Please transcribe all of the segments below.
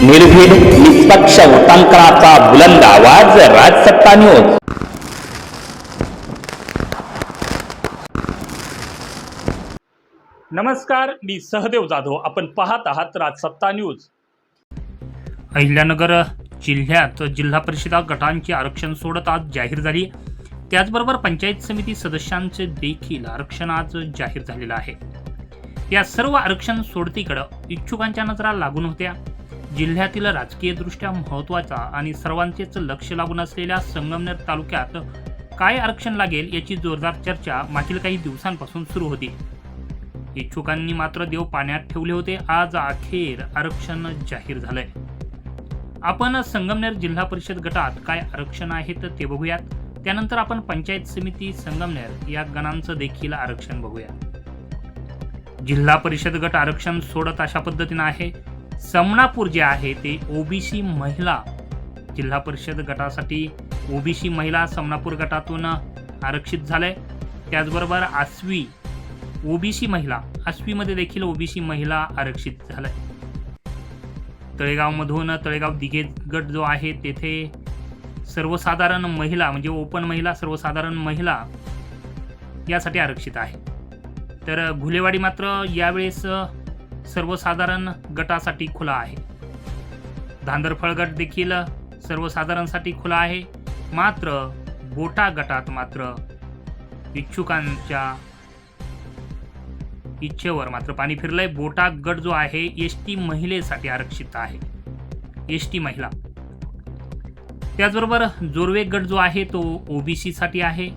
निर्भीड निष्पक्ष उटांकनाचा बुलंद आवाज राजसत्ता न्यूज नमस्कार मी सहदेव जाधव. आपण पाहत आहात राजसत्ता न्यूज. अहिल्यानगर जिल्ह्यात जिल्हा परिषदा गटांची आरक्षण सोडत आज जाहीर झाली. त्याचबरोबर पंचायत समिती सदस्यांचे देखील आरक्षण आज जाहीर झालेलं आहे. या सर्व आरक्षण सोडतीकडं इच्छुकांच्या नजरा लागून होत्या. जिल्ह्यातील राजकीयदृष्ट्या महत्त्वाचा आणि सर्वांचेच लक्ष लागून असलेल्या संगमनेर तालुक्यात काय आरक्षण लागेल याची जोरदार चर्चा मागील काही दिवसांपासून सुरू होती. इच्छुकांनी मात्र देव पाण्यात ठेवले होते. आज अखेर आरक्षण जाहीर झालंय. आपण संगमनेर जिल्हा परिषद गटात काय आरक्षण आहेत ते बघूयात. त्यानंतर आपण पंचायत समिती संगमनेर या गणांचं देखील आरक्षण बघूया. जिल्हा परिषद गट आरक्षण सोडत अशा पद्धतीनं आहे. समनापूर जे आहे ते ओबीसी महिला जिल्हा परिषद गटासाठी ओबीसी महिला समनापूर गटातून आरक्षित झालंय. त्याचबरोबर आसवी ओबीसी महिला आसवीमध्ये देखील ओबीसी महिला आरक्षित झालाय. तळेगावमधून तळेगाव दिघे गट जो आहे तेथे सर्वसाधारण महिला म्हणजे ओपन महिला सर्वसाधारण महिला यासाठी आरक्षित आहे. तर घुलेवाडी मात्र यावेळेस सर्वसाधारण गटासाठी खुला आहे. धांदरफळ गट देखील सर्वसाधारणसाठी खुला आहे. मात्र बोटा गटात मात्र इच्छुकांच्या इच्छेवर मात्र पाणी फिरलंय. बोटा गट जो आहे एस टी महिलेसाठी आरक्षित आहे. एस टी महिला. त्याचबरोबर जोरवे गट जो आहे तो ओबीसीसाठी आहे.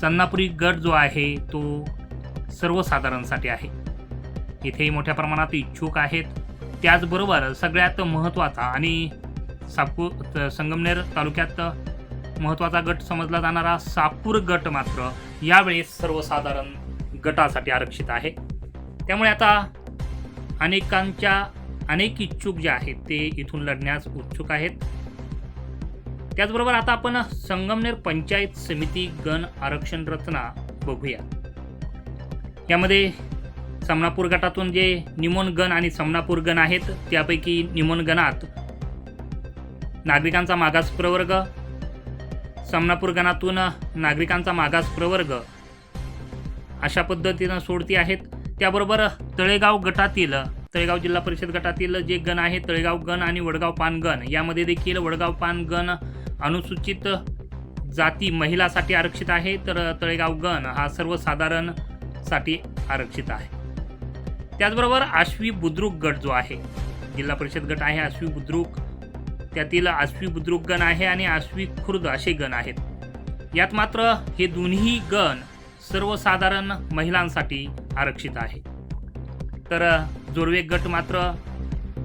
चन्नापुरी गट जो आहे तो सर्वसाधारणसाठी आहे. इथेही मोठ्या प्रमाणात इच्छुक आहेत. त्याचबरोबर सगळ्यात महत्त्वाचा आणि सापूर संगमनेर तालुक्यात महत्त्वाचा गट समजला जाणारा सापूर गट मात्र यावेळेस सर्वसाधारण गटासाठी आरक्षित आहे. त्यामुळे आता अनेकांच्या अनेक इच्छुक जे आहेत ते इथून लढण्यास उत्सुक आहेत. त्याचबरोबर आता आपण संगमनेर पंचायत समिती गण आरक्षण रचना बघूया. यामध्ये समनापूर गटातून जे निमोन गण आणि समनापूर गण आहेत त्यापैकी निमोन गणात नागरिकांचा मागास प्रवर्ग समनापूर गणातून नागरिकांचा मागास प्रवर्ग अशा पद्धतीनं सोडती आहेत. त्याबरोबर तळेगाव गटातील तळेगाव जिल्हा परिषद गटातील जे गण आहे तळेगाव गण आणि वडगाव पान गण यामध्ये देखील वडगाव पान गण अनुसूचित जाती महिलासाठी आरक्षित आहे तर तळेगाव गण हा सर्वसाधारणसाठी आरक्षित आहे. त्याचबरोबर आश्वी बुद्रुक गट जो आहे जिल्हा परिषद गट आहे आश्वी बुद्रुक. त्यातील आश्वी बुद्रुक गण आहे आणि आश्वी खुर्द असे गण आहेत. यात मात्र हे दोन्ही गण सर्वसाधारण महिलांसाठी आरक्षित आहे. तर जोरवे गट मात्र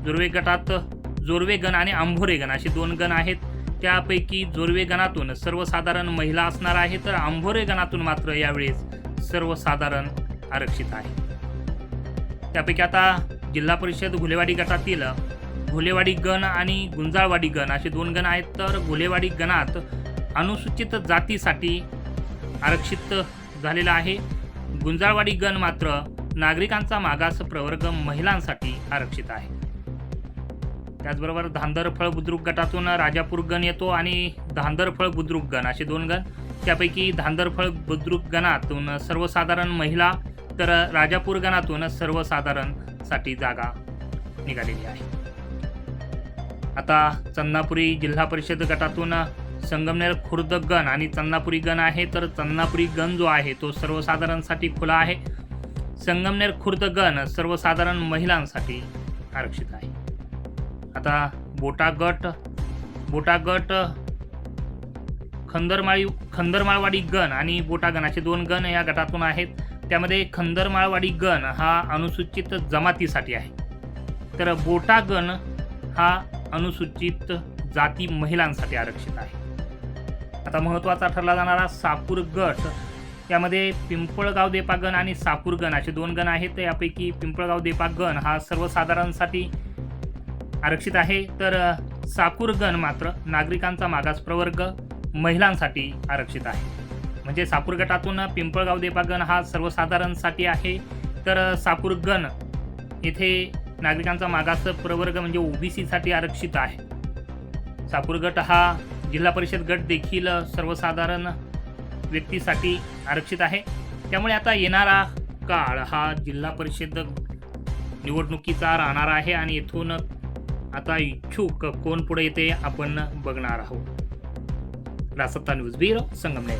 जोरवे गटात जोरवे गण आणि आंभोरे गण असे दोन गण आहेत. त्यापैकी जोरवे गणातून सर्वसाधारण महिला असणार आहे तर आंभोरे गणातून मात्र यावेळेस सर्वसाधारण आरक्षित आहे. त्यापैकी आता जिल्हा परिषद घुलेवाडी गटातील घुलेवाडी गण आणि गुंजाळवाडी गण असे दोन गण आहेत. तर घुलेवाडी गणात अनुसूचित जातीसाठी आरक्षित झालेला आहे. गुंजाळवाडी गण मात्र नागरिकांचा मागास प्रवर्ग महिलांसाठी आरक्षित आहे. त्याचबरोबर धांदरफळ बुद्रुक गटातून राजापूर गण येतो आणि धांदरफळ बुद्रुक गण असे दोन गण. त्यापैकी धांदरफळ बुद्रुक गणातून सर्वसाधारण महिला तर राजापूर गणातून सर्वसाधारणसाठी जागा निघालेली आहे. आता चन्नापुरी जिल्हा परिषद गटातून संगमनेर खुर्द गण आणि चन्नापुरी गण आहे तर चन्नापुरी गण जो आहे तो सर्वसाधारणसाठी खुला आहे. संगमनेर खुर्द गण सर्वसाधारण महिलांसाठी आरक्षित आहे. आता बोटा गट बोटा गट खंदरमाळी खंदरमाळवाडी गण आणि बोटा दोन गण या गटातून आहेत. त्यामध्ये खंदरमाळवाडी गण हा अनुसूचित जमातीसाठी आहे. तर बोटा गण हा अनुसूचित जाती महिलांसाठी आरक्षित आहे. आता महत्त्वाचा ठरला जाणारा सापूर गट यामध्ये पिंपळगाव देपा गण आणि सापूर गण असे दोन गण आहेत. यापैकी पिंपळगाव देपा गण हा सर्वसाधारणसाठी आरक्षित आहे. तर सापूर गण मात्र नागरिकांचा मागास प्रवर्ग महिलांसाठी आरक्षित आहे. म्हणजे सापूर गटातून पिंपळगाव देपागण हा सर्वसाधारणसाठी आहे. तर सापूरगण येथे नागरिकांचा मागास प्रवर्ग म्हणजे ओबीसीसाठी आरक्षित आहे. साकूर गट हा जिल्हा परिषद गट देखील सर्वसाधारण व्यक्तीसाठी आरक्षित आहे. त्यामुळे आता येणारा काळ हा जिल्हा परिषद निवडणुकीचा राहणार आहे आणि येथून आता इच्छुक कोण पुढे येते आपण बघणार आहोत. रासत्ता news bureau Sangamner.